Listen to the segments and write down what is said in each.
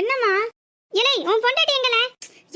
என்னம்மா? இலை உன் பொண்டாட்டி எங்கல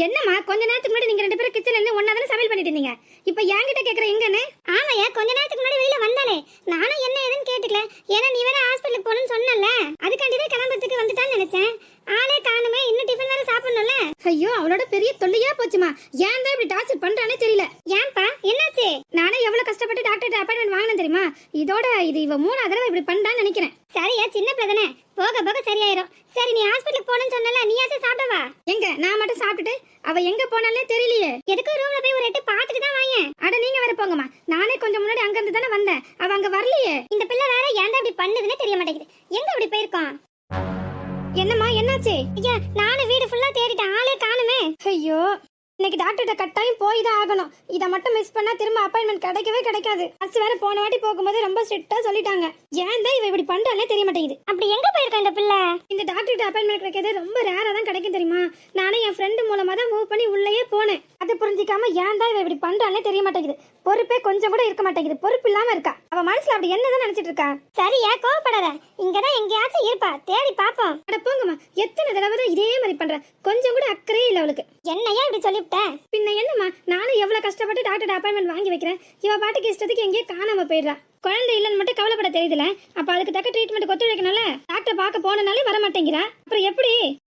என்னம்மா கொஞ்ச நேரத்துக்கு முன்னாடி நீங்க ரெண்டு பேரும் கிச்சன்ல இருந்து ஒண்ணா தானே சமையல் பண்ணிட்டு இருந்தீங்க? இப்ப என்கிட்ட கேக்குற எங்கன்னு ஆமாயா கொஞ்ச நேரத்துக்கு முன்னாடி வெளியில வந்தாலே நானும் என்ன ஏதுன்னு கேட்டுக்கல. ஏன்னா நீ வேற ஹாஸ்பிட்டலுக்கு போகணும்னு சொன்னல அதுக்காண்டி தான் கிளம்புறதுக்கு வந்துட்டான்னு நினைச்சேன். ஆளே காணுமே இன்னும் டிஃபன் வேற சாப்பிடணும்ல? ஐயோ அவளோட பெரிய தொல்லையா போச்சுமா. ஏன் தான் இப்படி டார்ச்சர் பண்றானே தெரியல. ஏன்பா என்னாச்சு? நானே எவ்வளவு கஷ்டப்பட்டு டாக்டர் அப்பாயின்மெண்ட் வாங்கினேன் தெரியுமா? இதோட இது இவ மூணாவது தடவை இப்படி பண்றான்னு நினைக்கிறேன். சரியா சின்ன பிள்ளை தானே? போக போக சரியாயிரும். சரி நீ ஹாஸ்பிட்டலுக்கு போகணும்னு சொன்னல நீயாச்சும் சாப்பிடவா எங்க? நான் மட்டும் சாப்பிட்டுட்டு அவ எங்க போனாலே தெரியலையே. எதுக்கும் ரூம்ல போய் ஒரு எட்டு பார்த்துட்டு தான் வாயேன்? அட நீங்க வேற போங்கம்மா. நானே கொஞ்சம் முன்னாடி அங்க இருந்து தானே வந்தேன். அவ அங்க வரலையே. இந்த பிள்ளை வேற ஏன்டா இப்படி பண்ணுதுன்னு தெரிய மாட்டேங்குது. எங்க இப்படி போயிருக்கோம் என்னம்மா என்னாச்சு? ஐயா நானும் வீடு ஃபுல்லா தேடிட்டேன். ஆளே காணுமே. ஐயோ. இன்னைக்கு டாக்டர்கிட்ட கட்டாயம் போய் தான் ஆகணும். இதை மட்டும் மிஸ் பண்ணா திரும்ப அப்பாயின்மெண்ட் கிடைக்கவே கிடைக்காது. ஃபர்ஸ்ட் வேற போன வாட்டி போகும்போது ரொம்ப ஸ்ட்ரிக்டா சொல்லிட்டாங்க. ஏன் தான் இவ இப்படி பண்றானே தெரிய மாட்டேங்குது. அப்படி எங்க போயிருக்கா இந்த பிள்ளை? இந்த டாக்டர்கிட்ட அப்பாயின்மெண்ட் கிடைக்கிறது ரொம்ப ரேரா தான் கிடைக்கும் தெரியுமா? நானே என் ஃப்ரெண்டு மூலமா தான் மூவ் பண்ணி உள்ளேயே போனேன். அதை புரிஞ்சிக்காம ஏன் தான் இவ இப்படி பண்றானே தெரிய மாட்டேங்குது. பொறுப்பே கொஞ்சம் கூட இருக்க மாட்டேங்குது. பொறுப்பு இல்லாம இருக்கா? அவ மனசுல அப்படி என்னதான் நினைச்சிட்டு இருக்கா? சரியா கோவப்படாத? இங்கதான் எங்கேயாச்சும் இருப்பா. தேடி பாப்போம். அட போங்கம்மா. எத்தனை தடவை தான் இதே மாதிரி பண்ற? கொஞ்சம் கூட அக்கறையே இல்ல அவளுக்கு. என்னையா இப்படி சொல்லிவிட்ட? பின்ன என்னம்மா? நானும் எவ்வளவு கஷ்டப்பட்டு டாக்டர் அப்பாயின்மெண்ட் வாங்கி வைக்கிறேன். இவ பாட்டுக்கு இஷ்டத்துக்கு எங்கேயோ காணாம போயிடுறா. குழந்தை இல்லைன்னு மட்டும் கவலைப்பட தெரியுதுல அப்ப அதுக்கு தக்க ட்ரீட்மெண்ட் ஒத்துழைக்கணும்ல டாக்டர் பார்க்க போனனாலே வர மாட்டேங்கிறா அப்புறம் எப்படி?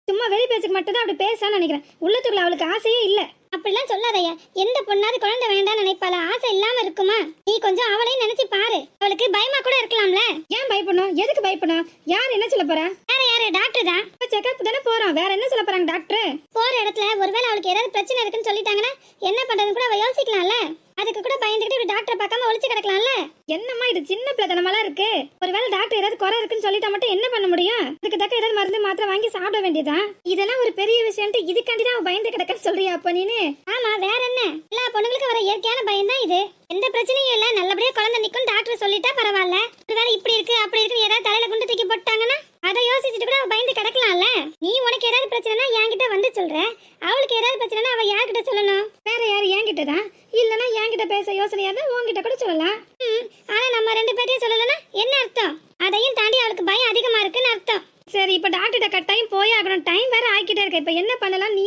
சும்மா வெளி பேச்சுக்கு மட்டும் தான் அப்படி பேசலாம்னு நினைக்கிறேன். உள்ளத்துக்குள்ள அவளுக்கு ஆசையே இல்ல. அப்படிலாம் சொல்லாதய்யா. எந்த பொண்ணாவது குழந்தை வேண்டாம்னு நினைப்பாளா? ஆசை இல்லாம இருக்குமா? நீ கொஞ்சம் அவளையும் நினைச்சு பாரு. அவளுக்கு பயமா கூட இருக்கலாம்ல? ஏன் பயப்படணும்? எதுக்கு பயப்படணும்? யார் என்ன சொல்ல போறா? வேற யாரு? டாக்டர் தான் இப்ப செக்அப் தானே போறோம். வேற என்ன சொல்ல போறாங்க டாக்டர் போற இடத்துல ஒருவேளை அவளுக்கு ஏதாவது பிரச்சனை இருக்குன்னு சொல்லிட்டாங்கன்னா என்ன பண்றதுன்னு கூட அவ யோசிக்கலாம்ல? அதுக்கு கூட பயந்துகிட்டு இப்படி டாக்டரை பார்க்காம ஒளிச்சு கிடக்கலாம்ல? என்னம்மா இது சின்ன பிள்ளைத்தனமெல்லாம் இருக்கு? ஒருவேளை டாக்டர் ஏதாவது குறை இருக்குன்னு சொல்லிட்டா மட்டும் என்ன பண்ண முடியும்? அதுக்கு தக்க ஏதாவது மருந்து மாத்திரை வாங்கி சாப்பிட வேண்டியதுதான். இதெல்லாம் ஒரு பெரிய விஷயம்ட்டு இதுக்காண்டி தான் அவ பயந்து கிடக்கன்னு சொல்றியா அப்ப நீனு ஆமா வேற என்ன எல்லா பொண்ணுங்களுக்கும் வர இயற்கையான பயம் தான் இது எந்த பிரச்சனையும் இல்ல நல்லபடியா குழந்தை நிக்கும் டாக்டர் சொல்லிட்டா பரவாயில்ல ஒருவேளை இப்படி இருக்கு அப்படி இருக்கு ஏதாவது தலையில குண்டு தூக்கி போட்டாங்கன்னா அதை யோசிச்சுட்டு கூட அவ பயந்து கிடக்கலாம்ல நீ உனக்கு ஏதாவது பிரச்சனைனா என்கிட்ட வந்து சொல்ற அவளுக்கு ஏதாவது பிரச்சனைனா அவ யார்கிட்ட சொல்லணும் வேற யாரு என்கிட்ட தான் இல்லனா என்கிட்ட பேச யோசனையா இருந்தா உன்கிட்ட கூட சொல்லலாம் ம், ஆனா நம்ம ரெண்டு பேர்ட்டையும் சொல்லலன்னா என்ன அர்த்தம் அதையும் தாண்டி அவளுக்கு பயம் அதிகமா இருக்குன்னு அர்த்தம் சரி இப்ப டாக்டர்கிட்ட கட்டாயம் போய் ஆகணும் டைம் வேற ஆக்கிட்டே இருக்க இப்ப என்ன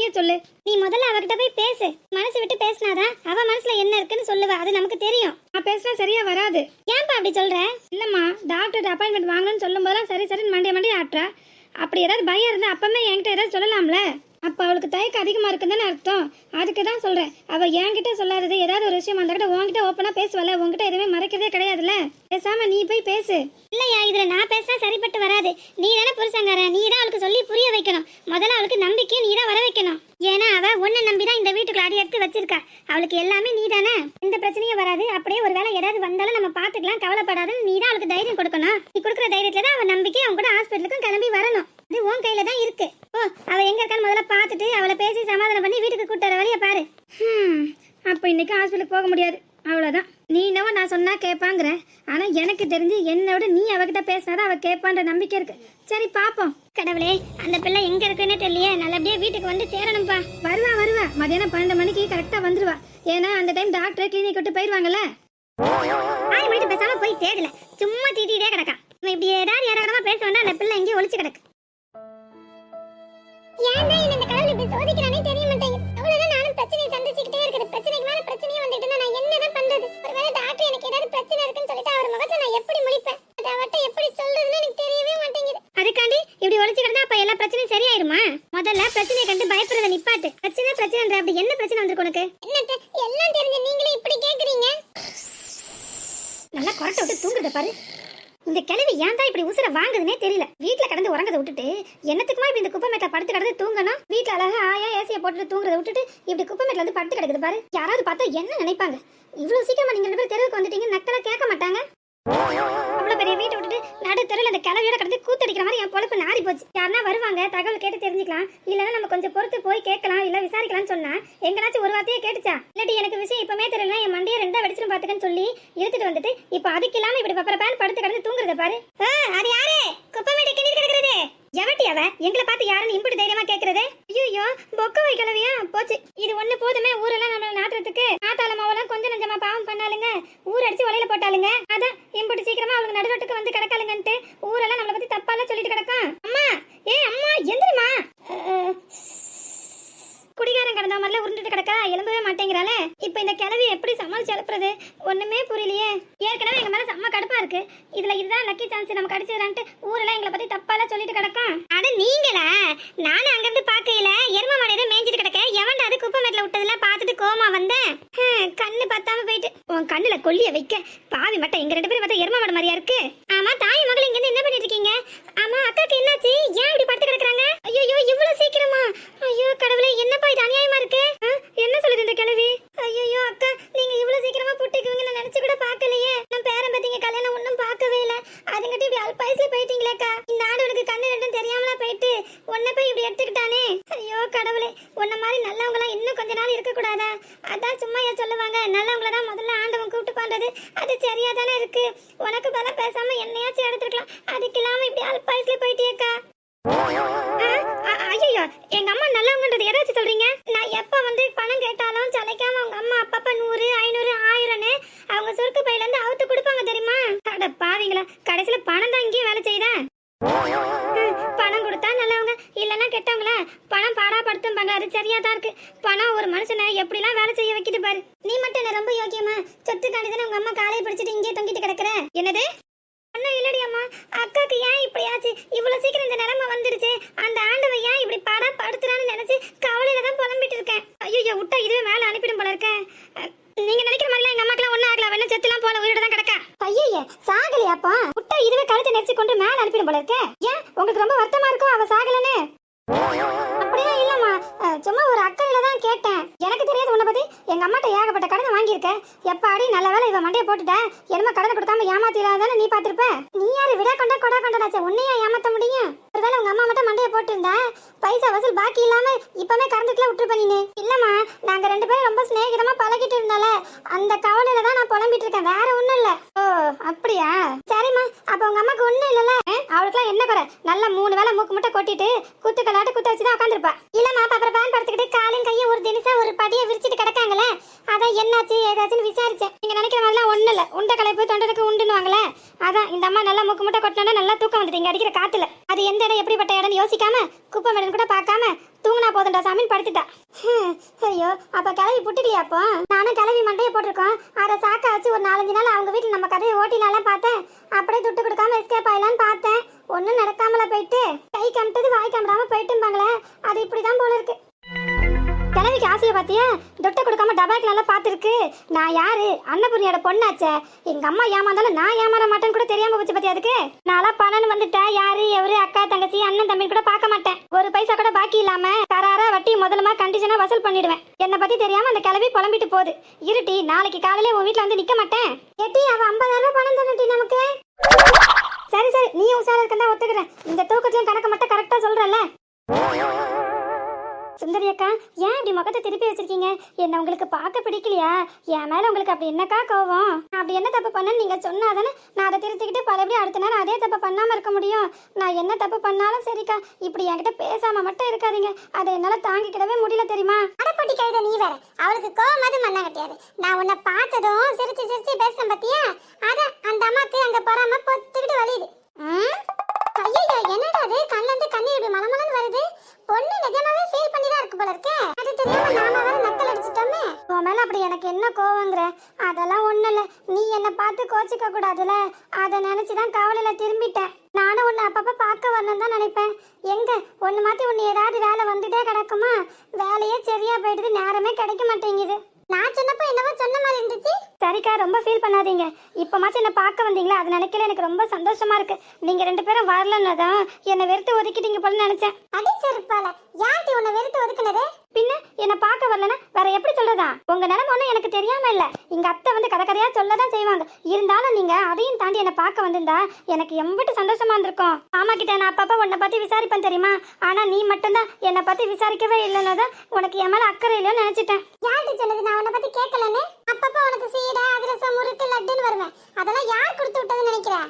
நீயே சொல்லு. நீ முதல்ல அவகிட்ட போய் பேசு. மனசு விட்டு பேசினாதான் அவ மனசுல என்ன இருக்குன்னு சொல்லுவ. அது நமக்கு தெரியும். நான் பேசினா சரியா வராது. ஏன்பா அப்படி சொல்ற? இல்லம்மா டாக்டர் அப்பாயின்மெண்ட் வாங்கணும்னு சொல்லும் போதெல்லாம் சரி சரின்னு மண்டே மண்டே ஆட்டுறா. அப்படி ஏதாவது பயம் இருந்தா அப்பமே என்கிட்ட ஏதாவது சொல்லலாம்ல? அப்போ அவளுக்கு தயக்கம் அதிகமாக இருக்குன்னு அர்த்தம். அதுக்கு தான் சொல்கிறேன் அவள் என்கிட்ட சொல்லாதது ஏதாவது ஒரு விஷயம் அந்த கிட்ட உங்ககிட்ட ஓப்பனாக பேசுவல உங்ககிட்ட எதுவுமே மறைக்கிறதே கிடையாதுல்ல? பேசாம நீ போய் பேசு. இல்லையா இதில் நான் பேசினா சரிப்பட்டு வராது. நீ தானே புருஷங்கார நீ தான் அவளுக்கு சொல்லி புரிய வைக்கணும். முதல்ல அவளுக்கு நம்பிக்கை நீ தான் வர வைக்கணும். ஏன்னா அவள் உன்னை நம்பி தான் இந்த வீட்டுக்குள்ள அடி எடுத்து வச்சிருக்கா. அவளுக்கு எல்லாமே நீ தானே. எந்த பிரச்சனையும் வராது. அப்படியே ஒரு வேளை ஏதாவது வந்தாலும் நம்ம பார்த்துக்கலாம் கவலைப்படாதுன்னு நீ தான் அவளுக்கு தைரியம் கொடுக்கணும். நீ கொடுக்குற தைரியத்தில் தான் அவள் நம்பிக்கை அவங்க கூட ஹாஸ்பிட்டலுக்கும் கிளம்பி வரணும். அது உன் கையில தான் இருக்கு. ஓ அவ எங்க இருக்கான்னு முதல்ல பார்த்துட்டு அவளை பேசி சமாதானம் பண்ணி வீட்டுக்கு கூட்டு வர வழியை பாரு. அப்போ இன்னைக்கு ஹாஸ்பிட்டலுக்கு போக முடியாது. அவ்வளோதான் நீ என்னவோ நான் சொன்னா கேட்பாங்கிற ஆனா எனக்கு தெரிஞ்சு என்னை விட நீ அவகிட்ட பேசினாதான் அவ கேட்பான்ற நம்பிக்கை இருக்கு. சரி பாப்போம். கடவுளே அந்த பிள்ளை எங்க இருக்குன்னு தெரியலையே. நல்லபடியா வீட்டுக்கு வந்து சேரணும்ப்பா வருவா வருவா. மதியானம் பன்னெண்டு மணிக்கு கரெக்டா வந்துருவா. ஏன்னா அந்த டைம் டாக்டர் கிளினிக் விட்டு போயிருவாங்கல்ல? ஆய் மணிக்கு பேசாம போய் தேடல. சும்மா தீட்டிட்டே கிடக்கான். இப்படி ஏதாவது யாராவது பேச வேண்டாம் அந்த பிள்ளை எங்கேயும் ஒழிச்சு கிடக்கு. ஏன் தான் இந்த கடவுள் இப்படி சோதிக்கிறானே தெரிய மாட்டேங்குது. அவ்வளவுதான் நானும் பிரச்சனையை சந்திச்சுக்கிட்டே இருக்குது பிரச்சனைக்கு மேல பிரச்சனையே வந்துட்டு நான் என்னதான் பண்றது? ஒருவேளை டாக்டர் எனக்கு ஏதாவது பிரச்சனை இருக்குன்னு சொல்லிட்டு அவர் முகத்தை நான் எப்படி முடிப்பேன்? அதை அவட்ட எப்படி சொல்றதுன்னு எனக்கு தெரியவே மாட்டேங்குது. அதுக்காண்டி இப்படி ஒளிச்சு கிடந்தா அப்ப எல்லா பிரச்சனையும் சரியாயிருமா? முதல்ல பிரச்சனையை கண்டு பயப்படுறத நிப்பாட்டு. பிரச்சனை பிரச்சனை அப்படி என்ன பிரச்சனை வந்திருக்கு உனக்கு? என்னத்த எல்லாம் தெரிஞ்ச நீங்களே இப்படி கேக்குறீங்க? நல்லா குரட்டை விட்டு தூங்குறத பாரு. இந்த கிழவி ஏன் தான் இப்படி உசுர வாங்குதுன்னே தெரியல. வீட்டுல கடந்து உறங்கதை விட்டுட்டு என்னத்துக்குமா இப்படி இந்த குப்பை மேட்ல படுத்து கிடந்து தூங்கணும்? வீட்டுல அழகா ஆயா ஏசியை போட்டுட்டு தூங்குறத விட்டுட்டு இப்படி குப்பை மேட்ல வந்து படுத்து கிடக்குது பாரு. யாராவது பார்த்தா என்ன நினைப்பாங்க? இவ்வளவு சீக்கிரமா நீங்க ரெண்டு பேரும் தெருவுக்கு வந்துட்டீங்க நக்கலா கேட்க மாட்டாங்க. அவ்வளவு பெரிய வீட்டை விட்டுட்டு நடு தெருவில் அந்த கிளவியோட கடந்து கூத்தடிக்கிற மாதிரி என் பொழப்பு நாரி போச்சு. யாருன்னா வருவாங்க தகவல் கேட்டு தெரிஞ்சுக்கலாம். இல்லைன்னா நம்ம கொஞ்சம் பொறுத்து போய் கேட்கலாம் இல்ல விசாரிக்கலாம்னு சொன்னா எங்கனாச்சும் ஒரு வார்த்தையே கேட்டுச்சா? இல்லாட்டி எனக்கு விஷயம் இப்பமே தெரியல என் பாத்துக்கன்னு சொல்லி இழுத்துட்டு வந்துட்டு இப்போ அதுக்கு இல்லாம இப்படி பப்பர பேன் படுத்து கிடந்து தூங்குறத பாரு. அது யாரு? குப்பை மேடை கிடக்குறது. எவட்டி அவ? எங்களை பார்த்து யாருன்னு இம்புட்டு தைரியமா கேக்குறது? ஐயோ பொக்க வைக்கலவியா? போச்சு. இது ஒண்ணு போதுமே ஊரெல்லாம் நம்ம நாட்டுறதுக்கு ஆத்தால மாவெல்லாம் கொஞ்சம் நஞ்சமா பாவம் பண்ணாலுங்க ஊர் அடிச்சு வலையில போட்டாலுங்க அதான் இம்புட்டு சீக்கிரமா அவளுக்கு நடுரோட்டுக்கு வந்து கிடக்காளுங்கன்ட்டு ஊரெல்லாம் நம்மள பத்தி தப்பாலாம் சொல்லிட்டு கிடக்கும் அம்மா ஏ அம்மா எந்திரமா கிளவி எப்படி சமாளிச்சு அனுப்புறது? ஒண்ணுமே புரியலையே. ஏற்கனவே எங்க மேல செம்ம கடுப்பா இருக்கு. இதுல இதுதான் லக்கி சான்ஸ் நம்ம கடிச்சிடறான்ட்டு ஊரெல்லாம் எங்களை பத்தி தப்பாலாம் சொல்லிட்டு கிடக்கும். அட நீங்களா? நானும் அங்கிருந்து பார்க்கையில எரும மாடு ஏதோ மேய்ஞ்சிட்டு கிடக்க. எவன்டா அது குப்பை மேட்ல விட்டதெல்லாம் பார்த்துட்டு கோமா வந்தேன். கண்ணு பத்தாம போயிட்டு. உன் கண்ணுல கொல்லிய வைக்க. பாவி மட்டும் எங்க ரெண்டு பேரும் பார்த்தா எரும மாடு மாதிரியா இருக்கு. ஆமா தாய் மகள் இங்க இருந்து என்ன பண்ணிட்டு இருக்கீங்க? ஆமா அக்காக்கு என்னாச்சு? ஏன் இப்படி படுத்து கிடக்குறாங்க? ஐயோ இவ்வளவு சீக்கிரமா? ஐயோ கடவுளே என்னப்பா இது அநியாயமா இருக்கு? என்ன சொல்லுது இந்த கிழவி? ஐயோ அக்கா நீங்க இவ்வளவு சீக்கிரமா புட்டிக்குவீங்க நான் நினைச்சு கூட பார்க்கலையே நான் பேரன் பத்திங்க கல்யாணம் ஒண்ணும் பார்க்கவே இல்ல அதுங்கிட்ட இப்படி அல்பாயசுல போயிட்டீங்களேக்கா இந்த ஆடு உனக்கு கண்ணு ரெண்டும் தெரியாமலா போயிட்டு உன்னை போய் இப்படி எடுத்துக்கிட்டானே ஐயோ கடவுளே உன்ன மாதிரி நல்லவங்களாம் இன்னும் கொஞ்ச நாள் இருக்க கூடாதா அதான் சும்மா ஏன் சொல்லுவாங்க நல்லவங்கள தான் முதல்ல ஆண்டவன் கூப்பிட்டு பண்றது அது சரியா தானே இருக்கு உனக்கு பல பேசாம என்னையாச்சும் எடுத்துருக்கலாம் அதுக்கு இல்லாம இப்படி அல்பாயசுல போயிட்டியேக்கா ஐயோ எங்க அம்மா நல்லவங்கன்றது எதை வச்சு சொல்றீங்க நான் எப்ப வந்து பணம் கேட்டாலும் சளைக்காம அவங்க அம்மா அப்பப்ப நூறு ஐநூறு ஆயிரம்னு அவங்க பையில இருந்து அவுத்து கொடுப்பாங்க தெரியுமா? அட பாவிங்களா கடைசியில பணம் தான் இங்கேயே வேலை செய்யுதா? பணம் கொடுத்தா நல்லவங்க இல்லைன்னா கெட்டவங்களா? பணம் பாடா படுத்தும்பாங்க அது சரியா தான் இருக்கு. பணம் ஒரு மனுஷனை எப்படிலாம் வேலை செய்ய வைக்குது பாரு. நீ மட்டும் என்ன ரொம்ப யோக்கியமா? சொத்து காணிதானே உங்க அம்மா காலையை பிடிச்சிட்டு இங்கே தொங்கிட்டு கிடக்குற? என்னது? ஒன்னும் இல்லடி அம்மா. அக்காக்கு ஏன் இப்படி ஆச்சு இவ்வளவு சீக்கிரம் இந்த நிலைமை வந்துடுச்சு. அந்த ஆண்டவன் ஏன் இப்படி பாடா படுத்துறான்னு நினைச்சு கவலையில தான் புலம்பிட்டு இருக்கேன். ஐயோ விட்டா இதுவே மேல அனுப்பிடும் போல இருக்க. நீங்க நினைக்கிற மாதிரி எங்க அம்மாக்கெல்லாம் ஒன்றும் ஆகல. வேணா செத்துலாம் போல உயிரோட தான் கிடக்கா? ஐயே சாகலையாப்பா. முட்டை இதுவே கழுத்தை நெரிச்சு கொண்டு மேல அனுப்பிடும் போல இருக்க. ஏன்? உங்களுக்கு ரொம்ப வருத்தமா இருக்கும் அவ சாகலன்னு. அப்படிலாம் இல்லம்மா. சும்மா ஒரு அக்கறையில தான் கேட்டேன். எனக்கு தெரியாது உன்னை பத்தி. எங்க அம்மாட்ட ஏகப்பட்ட கடனை வாங்கியிருக்க. எப்பாடி நல்ல வேலை இவன் மண்டையை போட்டுட்டேன். என்னமா கடனை கொடுக்காம ஏமாத்திடாதானே நீ பாத்திருப்ப நீ யாரு? விடா கொண்டா கொடா கொண்டடாச்சே உன்னையா ஏமாத்த முடியும் ஒருவேளை உங்க அம்மா மட்டும் மண்டைய போட்டு இருந்தா பைசா வசூல் பாக்கி இல்லாம இப்பவே கறந்துட்டுல விட்டுரு பண்ணினு இல்லம்மா நாங்க ரெண்டு பேரும் ரொம்ப சிநேகிதமா பழகிட்டு இருந்தால அந்த கவலையில தான் நான் புலம்பிட்டு இருக்கேன் வேற ஒண்ணும் இல்ல ஓ அப்படியா? சரிம்மா. அப்ப உங்க அம்மாக்கு ஒண்ணும் இல்லல அவளுக்குலாம் என்ன குறை? நல்லா மூணு வேளை மூக்கு முட்டை கொட்டிட்டு குத்து கலாட்டு குத்த வச்சுதான் உட்காந்துருப்பா இல்லம்மா அப்ப அப்புறம் பேன் படுத்துக்கிட்டு காலையும் கையும் ஒரு தினசா ஒரு படியை விரிச்சிட்டு கிடக்காங்களே அதான் என்னாச்சு ஏதாச்சுன்னு விசாரிச்சேன். நீங்க நினைக்கிற மாதிரிலாம் ஒண்ணும் இல்ல. உண்டை களைப்பு தொண்டருக்கு உண்டுன்னுவாங்களே அதான் இந்த அம்மா நல்லா முக்கு முட்டை கொட்டினோட நல்லா தூக்கம் வந்துட்டு இங்க அடிக்கிற காத்துல அது எந்த இடம் எப்படிப்பட்ட இடம்னு யோசிக்காம குப்பை மேடம் கூட பார்க்காம தூங்கினா போதும்டா சாமின்னு படுத்துட்டா. ஹம், ஐயோ அப்போ கிளவி புட்டுக்கலையா அப்போ? நானும் கிளவி மண்டையை போட்டிருக்கோம். அதை சாக்கா வச்சு ஒரு நாலஞ்சு நாள் அவங்க வீட்டுல நம்ம கதையை ஓட்டினாலாம் பார்த்தேன். அப்படியே துட்டு கொடுக்காம எஸ்கேப் ஆயிலான்னு பார்த்தேன். ஒன்றும் நடக்காமல போயிட்டு கை கம்பிட்டது வாய் கம்பிடாம போயிட்டும்பாங்களே. அது இப்படிதான் போல இருக்கு. கிழவிக்கு ஆசையை பார்த்தியா? தொட்டை கொடுக்காம டபாக்கு நல்லா பார்த்துருக்கு. நான் யாரு? அன்னபூர்ணியோட பொண்ணாச்சே. எங்க அம்மா ஏமாந்தாலும் நான் ஏமாற மாட்டேன்னு கூட தெரியாம போச்சு பத்தியா அதுக்கு? நான்லாம் பணம்னு வந்துட்டேன். யாரு எவரு அக்கா தங்கச்சி அண்ணன் தம்பி கூட பார்க்க மாட்டேன். ஒரு பைசா கூட பாக்கி இல்லாம கராரா வட்டி முதலமா கண்டிஷனா வசூல் பண்ணிடுவேன். என்னை பத்தி தெரியாம அந்த கிளவி புலம்பிட்டு போகுது. இருட்டி நாளைக்கு காலையில உன் வீட்ல வந்து நிக்க மாட்டேன். எட்டி அவ ஐம்பதாயிரம் ரூபாய் பணம் தரட்டி நமக்கு. சரி சரி நீ உஷாரா இருக்கா ஒத்துக்கிறேன். இந்த தூக்கத்தையும் கணக்கு மட்டும் அக்கா ஏன் இப்படி முகத்தை திருப்பி வச்சிருக்கீங்க? என்ன உங்களுக்கு பார்க்க பிடிக்கலையா? என் மேல உங்களுக்கு அப்படி என்னக்கா கோவம்? நான் அப்படி என்ன தப்பு பண்ணேன்னு நீங்க சொன்னாதானே நான் அதை திருத்திக்கிட்டு பலபடியும் அடுத்த நேரம் அதே தப்பு பண்ணாம இருக்க முடியும். நான் என்ன தப்பு பண்ணாலும் சரிக்கா. இப்படி என்கிட்ட பேசாம மட்டும் இருக்காதீங்க. அதை என்னால தாங்கிக்கிடவே முடியல தெரியுமா? அடப்பட்டி கழுத நீ வேற. அவளுக்கு கோவமாவது மண்ணா கட்டியாது. நான் உன்னை பார்த்ததும் சிரிச்சு சிரிச்சு பேசினேன் பாத்தியா? அத அந்த அம்மாக்கு அங்க பொறாம இருக்கு போல இருக்கே? அது தெரியாம நாம வேற நக்கல் அடிச்சிட்டோமே. உன் மேல அப்படி எனக்கு என்ன கோவங்கிற அதெல்லாம் ஒண்ணு இல்ல. நீ என்னை பார்த்து கோச்சிக்க கூடாதுல அதை நினைச்சுதான் கவலையில திரும்பிட்டேன். நானும் உன்னை அப்பப்ப பார்க்க வரணும் தான் நினைப்பேன். எங்க? ஒன்று மாத்தி உன்னை ஏதாவது வேலை வந்துட்டே கிடக்குமா? வேலையே சரியா போயிடுது. நேரமே கிடைக்க மாட்டேங்குது. நான் சொன்னப்போ என்னவோ சொன்ன மாதிரி இருந்துச்சு. சரிக்கா ரொம்ப ஃபீல் பண்ணாதீங்க. இப்போமாச்சும் என்னை பார்க்க வந்தீங்களா? அது நினைக்கல எனக்கு ரொம்ப சந்தோஷமா இருக்கு. நீங்க ரெண்டு பேரும் வரலன்னு தான் என்னை வெறுத்து ஒதுக்கிட்டீங்க போல நினைச்சேன். அடி செருப்பால யார்ட்டி உன்னை வெறுத்து ஒதுக்குனது? பின்ன என்னை பார்க்க வரலன்னா வேற எப்படி சொல்றதா? உங்க நிலைமை ஒன்றும் எனக்கு தெரியாம இல்ல. எங்க அத்தை வந்து கதை கதையா சொல்லதான் செய்வாங்க. இருந்தாலும் நீங்க அதையும் தாண்டி என்னை பார்க்க வந்திருந்தா எனக்கு எம்பிட்டு சந்தோஷமா இருந்திருக்கும். ஆமா கிட்ட நான் அப்பப்ப உன்னை பத்தி விசாரிப்பேன் தெரியுமா? ஆனா நீ மட்டும்தான் என்னை பத்தி விசாரிக்கவே இல்லைன்னு தான் உனக்கு என் மேல அக்கறை இல்லைன்னு நினைச்சிட்டேன். யார்ட்டி சொன்னது? நான் உன்னை பத்தி கேட்கலன்னு? அப்பப்போ உனக்கு சீடை அதிரசம் முறுக்கு லட்டுன்னு வருவேன். அதெல்லாம் யார் கொடுத்து விட்டதுன்னு நினைக்கிறேன்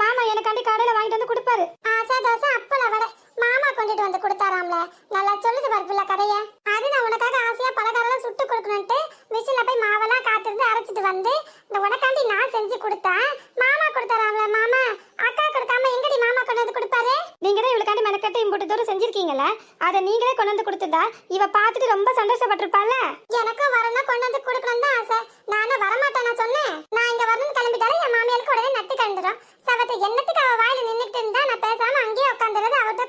மாமா எனக்காண்டி கடையில வாங்கிட்டு வந்து கொடுப்பாரு ஆசா தோசை அப்பள வடை மாமா கொண்டுட்டு வந்து கொடுத்தாராம்ல நல்லா சொல்லுது பருப்புல கதைய அது நான் உனக்காக ஆசையா பலகாரம் சுட்டு கொடுக்கணும்ட்டு மிஷின்ல போய் மாவெல்லாம் காத்திருந்து அரைச்சிட்டு வந்து இந்த உனக்காண்டி நான் செஞ்சு கொடுத்தா மாமா கொடுத்தாராம்ல மாமா அக்கா கொடுக்காம எங்கடி மாமா கொண்டு வந்து கொடுப்பாரு நீங்க தான் இவளுக்காண்டி மெனக்கட்டையும் போட்டு தூரம் செஞ்சிருக்கீங்கல்ல அதை நீங்களே கொண்டு வந்து கொடுத்துட்டா இவ பார்த்துட்டு ரொம்ப சந்தோஷப்பட்டிருப்பாள்ல எனக்கும் வரணும் கொண்டு வந்து கொடுக்கணும் தான் ஆசை நானும் வரமாட்டேன் நான் சொன்னேன் நான் இங்க வரணும்னு கிளம்பிட்டாலும் என் மாமியாருக்கு உடனே நட்டு கண்டுடும் சவத்தை என்னத்துக்கு அவ வாயில நின்னுட்டு இருந்தா நான் பேசாம அங்கேயே உட்காந்துறது அவர்கிட்ட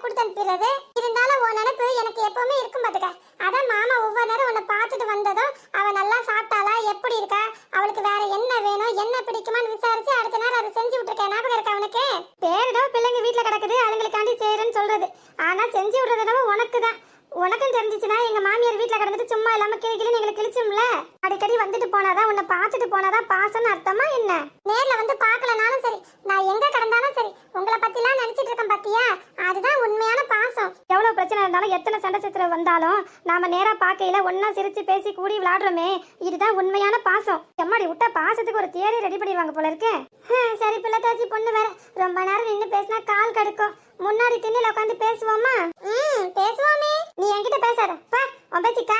கொடுத்து அனுப்பிடுறது இருந்தாலும் உன் நினைப்பு எனக்கு எப்பவுமே இருக்கும் பாத்துக்க அதான் மாமா ஒவ்வொரு நேரம் உன்னை பார்த்துட்டு வந்ததும் அவ நல்லா சாப்பிட்டாளா எப்படி இருக்கா அவளுக்கு வேற என்ன வேணும் என்ன பிடிக்குமான்னு விசாரிச்சு அடுத்த நேரம் அதை செஞ்சு விட்டுருக்கேன் ஞாபகம் இருக்கா அவனுக்கு பேருடோ பிள்ளைங்க வீட்ல கிடக்குது அதுங்களுக்காண்டி செய்யறேன்னு சொல்றது ஆனா செஞ்சு விடுறது என்னவோ உனக்கு தான் உனக்கும் தெரிஞ்சிச்சுன்னா எங்க மாமியார் வீட்ல கிடந்துட்டு சும்மா இல்லாம கிளி கிளி எங்களுக்கு கிழிச்சும்ல அடிக்கடி வந்துட்டு போனாதான் உன்னை பார்த்துட்டு போனாதான் பாசம்னு அர்த்தமா என்ன நேர்ல வந்து பார்க்கலனாலும் சரி நான் எங்க கிடந்தாலும் சரி உங்களை பத்திலாம் நினைச்சிட்டு இருக்கேன் பாத்தியா அதுதான் உண்மையான பாசம் எவ்வளவு பிரச்சனை இருந்தாலும் எத்தனை சண்டை சச்சரவு வந்தாலும் நாம நேரா பார்க்கையில ஒன்னா சிரிச்சு பேசி கூடி விளையாடுறோமே. இதுதான் உண்மையான பாசம். எம்மாடி விட்டா பாசத்துக்கு ஒரு தியரி ரெடி பண்ணிடுவாங்க போல இருக்கு. சரி பிள்ளை தாச்சி பொண்ணு வேற. ரொம்ப நேரம் நின்று பேசினா கால் கடுக்கும். முன்னாடி திண்ணில உட்காந்து பேசுவோமா? ம் பேசுவோமே. நீ என்கிட்ட பேசாத. பா உன் பேச்சிக்கா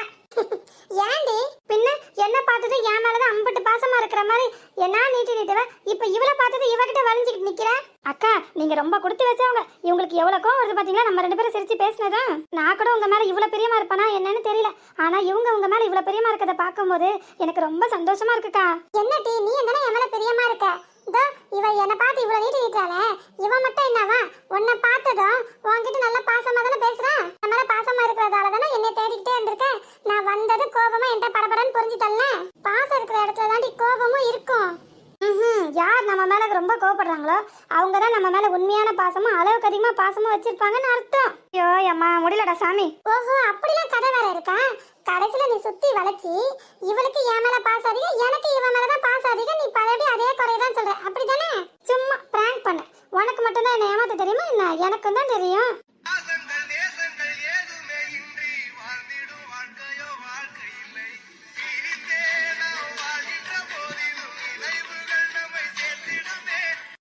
ஏண்டி? பின்ன என்ன பார்த்தது என் மேலதான் அம்பட்டு பாசமா இருக்கிற மாதிரி என்ன நீட்டி நீட்டுவ? இப்ப இவளை பார்த்துட்டு இவகிட்ட வளைஞ்சிக்கிட்டு நிக்கிற? அக்கா நீங்க ரொம்ப கொடுத்து வச்சவங்க. இவங்களுக்கு எவ்வளவு கோவம் வருது பாத்தீங்களா? நம்ம ரெண்டு பேரும் சிரிச்சு பேசினதும். நான் கூட உங்க மேல இவ்வளவு பிரியமா இருப்பானா என்னன்னு தெரியல. ஆனா இவங்க உங்க மேல இவ்வளவு பிரியமா இருக்கத பார்க்கும்போது எனக்கு ரொம்ப சந்தோஷமா இருக்குக்கா. என்னடி நீ என்ன என் மேல பிரியமா இருக்க? இதோ இவ என்ன பார்த்து இவ்வளவு நீட்டி நீட்டாளே இவ மட்டும் என்னவா? உன்னை பார்த்ததும் உன்கிட்ட நல்ல பாசமா தானே பேசுறான் என் மேல பாசமா இருக்கிறதால தானே என்னை தேடிக்கிட்டே இருந்திருக்கேன் நான் வந்தது கோபமா என்கிட்ட படபடன்னு புரிஞ்சுட்டல்ல பாசம் இருக்கிற இடத்துல தாண்டி கோபமும் இருக்கும். யார் நம்ம மேல ரொம்ப கோவப்படுறாங்களோ அவங்க தான் நம்ம மேல உண்மையான பாசமும் அளவுக்கு அதிகமா பாசமும் வச்சிருப்பாங்கன்னு அர்த்தம். ஐயோ அம்மா முடியலடா சாமி. ஓஹோ அப்படிலாம் கதை வேற இருக்கா? கடைசியில நீ சுத்தி வளைச்சி இவளுக்கு என் மேல பாசம் அதிகம் எனக்கு இவன் மேலதான் பாசம் அதிகம் நீ பழையபடி அதே குறையதான் சொல்ற. அப்படிதானே? சும்மா பிராங்க் பண்ண. உனக்கு மட்டும்தான் என்ன ஏமாத்த தெரியுமா? என்ன? எனக்கும் தான் தெரியும்.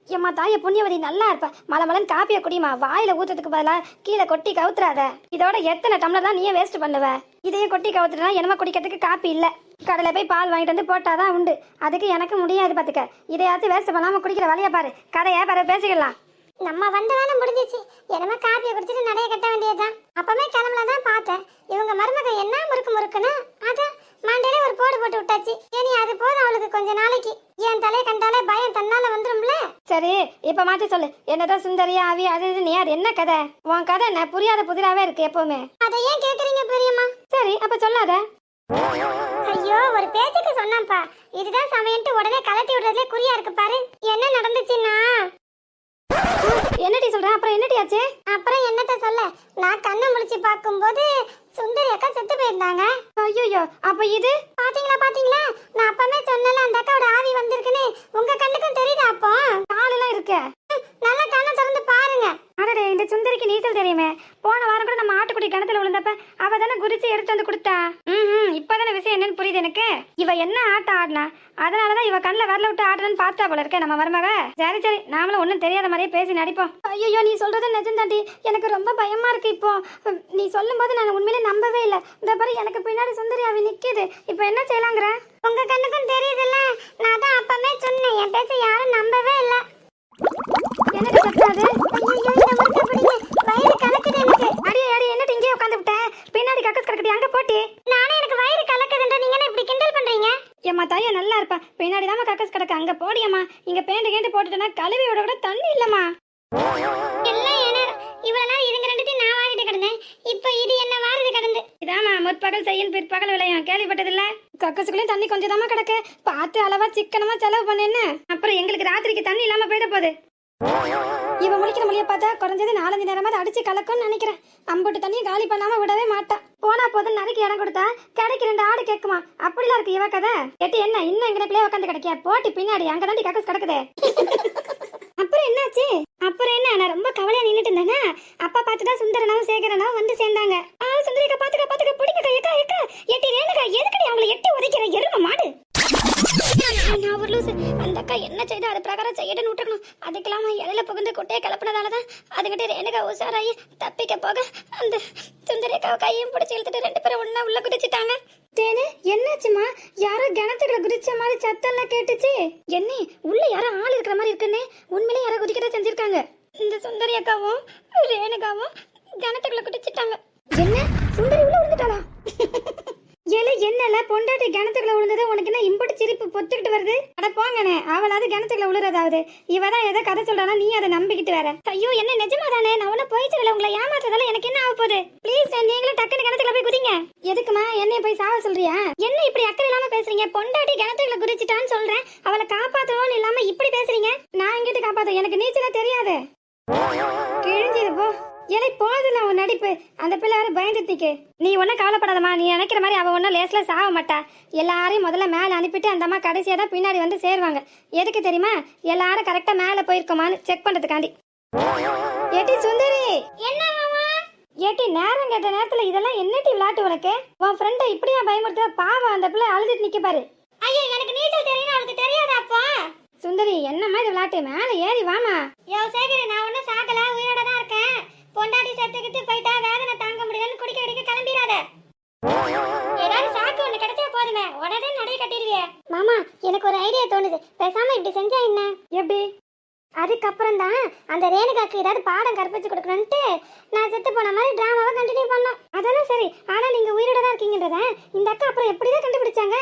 சேர்த்திடுமே எம்மா தாய புண்ணியவதி நல்லா இருப்ப. மலை மலன் காப்பியை குடிமா வாயில ஊத்துறதுக்கு பதிலா கீழே கொட்டி கவுத்துறாத. இதோட எத்தனை டம்ளர் தான் நீயே வேஸ்ட் பண்ணுவ? இதையும் கொட்டி கவுத்துட்டா என்னமா குடிக்கிறதுக்கு காப்பி இல்ல. கடையில் போய் பால் வாங்கிட்டு வந்து போட்டாதான் உண்டு. அதுக்கு எனக்கு முடியாது பாத்துக்க. இதையாச்சும் வேஸ்ட் பண்ணாம குடிக்கிற வழியை பாரு. கதையை பாரு பேசிக்கலாம். நம்ம வந்த வேலை முடிஞ்சிச்சு. என்னமோ காப்பியை குடிச்சிட்டு நடைய கட்ட வேண்டியதுதான். அப்பவே கிளம்பல தான் பார்த்தேன். இவங்க மருமக என்ன முறுக்கு முறுக்குன்னு? அதான் மண்டையில ஒரு போடு போட்டு விட்டாச்சு. இனி அது போதும் அவளுக்கு கொஞ்ச நாளைக்கு. என் தலையை கண்டாலே பயம் தன்னால வந்துரும்ல? சரி இப்ப மாத்தி சொல்லு. என்னதான் சுந்தரியா ஆவி அது இது நீ அது என்ன கதை? உன் கதை என்ன? புரியாத புதிராவே இருக்கு எப்பவுமே. அதை ஏன் கேக்குறீங்க பெரியம்மா? சரி அப்ப சொல்லாத. ஐயோ ஒரு பேச்சுக்கு சொன்னான்ப்பா. இதுதான் சமயம்ட்டு உடனே கலட்டி விடுறதுல குறியா இருக்கு பாரு. என்ன நடந்துச்சுன்னா? என்னடி சொல்ற? அப்புறம் என்னடி ஆச்சு? அப்புறம் என்னத்த சொல்ல? நான் கண்ணை முழிச்சு பார்க்கும்போது சுந்தரி அக்கா செத்து போயிருந்தாங்க. ஐயோ அப்ப இது? பாத்தீங்களா பாத்தீங்களா? நான் அப்பவே சொன்னல அந்த அக்காவோட ஆவி வந்திருக்குன்னு. உங்க கண்ணுக்கும் தெரியுதா அப்போ? காலெல்லாம் இருக்கு. நல்லா கண்ணை திறந்து பாருங்க. அடடே இந்த சுந்தரிக்கு நீச்சல் தெரியுமே. போன வாரம் கூட நம்ம ஆட்டுக்குடி கிணத்துல விழுந்தப்ப அவ தானே குதிச்சு எடுத்து வந்து கொடுத்தா? ம் இப்பதானே விஷயம் என்னன்னு புரியுது எனக்கு. இவ என்ன ஆட்டம் ஆடினா? அதனாலதான் இவ கண்ணில் வரல விட்டு ஆடுறன்னு பார்த்தா போல இருக்க நம்ம மருமக. சரி சரி நாமளும் ஒன்றும் தெரியாத மாதிரியே பேசி நடிப்போம். ஐயோ நீ சொல்றது நிஜம்தாண்டி எனக்கு ரொம்ப பயமா இருக்கு இப்போ. நீ சொல்லும் போது நான் உண்மையிலே நம்பவே இல்லை. இந்த பாரு எனக்கு பின்னாடி சுந்தரி அவ நிக்குது. இப்போ என்ன செய்யலாங்கிற? உங்க கண்ணுக்கும் தெரியுதுல்ல. நான் தான் அப்பவே சொன்னேன். என் பேச்ச யாரும் நம்பவே இல்ல. என்னடி சத்தாது ஐயோ இந்த முறுக்க பிடிங்க. வயிறு கலக்குது எனக்கு. அடி அடி என்னடி இங்கே உட்காந்து விட்டேன் பின்னாடி கக்கஸ் கிடக்கடி அங்க போட்டி. நானே எனக்கு வயிறு கலக்குதுன்ற நீங்க என்ன இப்படி கிண்டல் பண்றீங்க? ஏம்மா தாயா நல்லா இருப்பா. பின்னாடி தான் கக்கஸ் கிடக்கு. அங்க போடியம்மா. இங்க பேண்டு கேண்டு போட்டுட்டேன்னா கழுவி விட கூட தண்ணி இல்லம்மா. எல்லாம் ஏன்னா இவ்வளவு நாள் இதுங்க ரெண்டுத்தையும் நான் கிடந்தேன். இப்போ இது என்ன வாரது கிடந்து? இதாம்மா முற்பகல் செய்யும் பிற்பகல் விளையும் கேள்விப்பட்டதில்ல. கக்கசுக்குள்ளேயும் தண்ணி கொஞ்சம் தாமா கிடக்கு. பார்த்து அளவா சிக்கனமா செலவு பண்ணேன்னு அப்புறம் எங்களுக்கு ராத்திரிக்கு தண்ணி இல்லாம போயிட போகுது. இவ முடிக்கிற மொழிய பார்த்தா குறைஞ்சது நாலஞ்சு நேரமாவது அடிச்சு கலக்கும்னு நினைக்கிறேன். அம்புட்டு தண்ணியை காலி பண்ணாம விடவே மாட்டான் போனா போதும் நறுக்கு இடம் கொடுத்தா கடைக்கு ரெண்டு ஆடு கேட்குமா? அப்படிலாம் இருக்கு இவ கதை. எட்டு என்ன இன்னும் எங்கடக்குள்ளே உட்காந்து கிடைக்க போட்டி பின்னாடி அங்க கக்கஸ் கிடக்குதே. அப்புறம் என்னாச்சு? அப்புறம் என்ன? நான் ரொம்ப கவலையா நின்னுட்டு இருந்தேனா அப்பா பார்த்துதான் சுந்தரனாவும் சேகரனாவும் வந்து சேர்ந்தாங்க. ஆ சுந்தரிக்கா பாத்துக்க பாத்துக்க பிடிக்கக்கா எக்கா எக்கா எட்டி ரேணுக்கா எதுக்கடி அவங்கள எட்டி உதைக்கிற? எரும மாடு. நான் ஒரு லூசு. அந்த அக்கா என்ன செய்து? அது பிரகாரம் செய்யட்டுன்னு விட்டுருக்கணும் அதுக்கெல்லாம் இடையில புகுந்து கொட்டையை கிளப்புனதால தான் அதுக்கிட்ட ரேணுகா உஷாராயி தப்பிக்க போக அந்த சுந்தரி அக்காவை கையும் பிடிச்சி இழுத்துட்டு ரெண்டு பேரும் ஒண்ணா உள்ள குதிச்சுட்டாங்க. தேனு என்னாச்சுமா யாரோ கிணத்துக்குள்ள குதிச்ச மாதிரி சத்தம்லாம் கேட்டுச்சு. என்ன உள்ள யாரோ ஆள் இருக்கிற மாதிரி இருக்குன்னு. உண்மையிலே யாரோ குதிக்கதான் செஞ்சிருக்காங்க. இந்த சுந்தரி அக்காவும் ரேணுகாவும் கிணத்துக்குள்ள குடிச்சிட்டாங்க என்ன? சுந்தரி உள்ள விழுந்துட்டாளா? ஏல என்னல? பொண்டாட்டி கிணத்துக்குள்ள விழுந்தது உனக்கு என்ன இம்புட்டு சிரிப்பு பொத்துக்கிட்டு வருது? அட போங்கண்ணே அவளாவது கிணத்துக்குள்ள விழுறதாவது. இவ தான் ஏதோ கதை சொல்றானா நீ அதை நம்பிக்கிட்டு வேற. ஐயோ என்ன நிஜமா தானே நான் ஒன்னும் போயிட்டு உங்களை ஏமாத்துறதால எனக்கு என்ன ஆக போகுது? ப்ளீஸ் நீங்களும் டக்குனு கிணத்துக்குள்ள போய் குதிங்க. எதுக்குமா என்னைய போய் சாவ சொல்றியா? என்ன இப்படி அக்கறை இல்லாம பேசுறீங்க? பொண்டாட்டி கிணத்துக்குள்ள குதிச்சிட்டான்னு சொல்றேன். அவளை காப்பாத்தணும்னு இல்லாம இப்படி பேசுறீங்க? நான் எங்கிட்டு காப்பாத்த எனக்கு நீச்சல தெரியாது. போ எனக்கு போதுல உன் நடிப்பு. அந்த பிள்ளை வேற பயந்துட்டிக்கு. நீ ஒன்றும் கவலைப்படாதம்மா. நீ நினைக்கிற மாதிரி அவ ஒன்றும் லேஸ்ல சாக மாட்டா. எல்லாரையும் முதல்ல மேலே அனுப்பிட்டு அந்த அம்மா கடைசியாக தான் பின்னாடி வந்து சேருவாங்க. எதுக்கு தெரியுமா? எல்லாரும் கரெக்டாக மேலே போயிருக்கோமான்னு செக் பண்ணுறதுக்காண்டி ஏட்டி சுந்தரி! என்ன ஏட்டி நேரம் கேட்ட நேரத்துல இதெல்லாம் என்னட்டி விளையாட்டு உனக்கு? உன் ஃப்ரெண்டை இப்படியா பயமுறுத்த பாவம் அந்த பிள்ளை அழுதுட்டு நிக்க பாரு. ஐயோ எனக்கு நீச்சல் தெரியும் அவளுக்கு தெரியாதா அப்போ? சுந்தரி என்னம்மா இது விளையாட்டு? மேலே ஏறி வாமா. யோ சேகர் நான் ஒன்றும் சாகல உயிரோட தான் பொண்டாட்டி செத்துக்கிட்டு போயிட்டா வேதனை தாங்க முடியலன்னு குடிக்க குடிக்க கிளம்பிடாத. ஏதாவது சாக்கு ஒன்று கிடைச்சா போதுமே. உடனே நடைய கட்டிடுவியே. மாமா எனக்கு ஒரு ஐடியா தோணுது. பேசாம இப்படி செஞ்சா என்ன? எப்படி? அதுக்கப்புறம் தான் அந்த ரேணுகாக்கு ஏதாவது பாடம் கற்பிச்சு கொடுக்கணும்ட்டு நான் செத்து போன மாதிரி டிராமாவை கண்டினியூ பண்ணோம். அதெல்லாம் சரி. ஆனா நீங்க உயிரோட தான் இருக்கீங்கன்றத இந்த அக்கா அப்புறம் எப்படிதான் கண்டுபிடிச்சாங்க?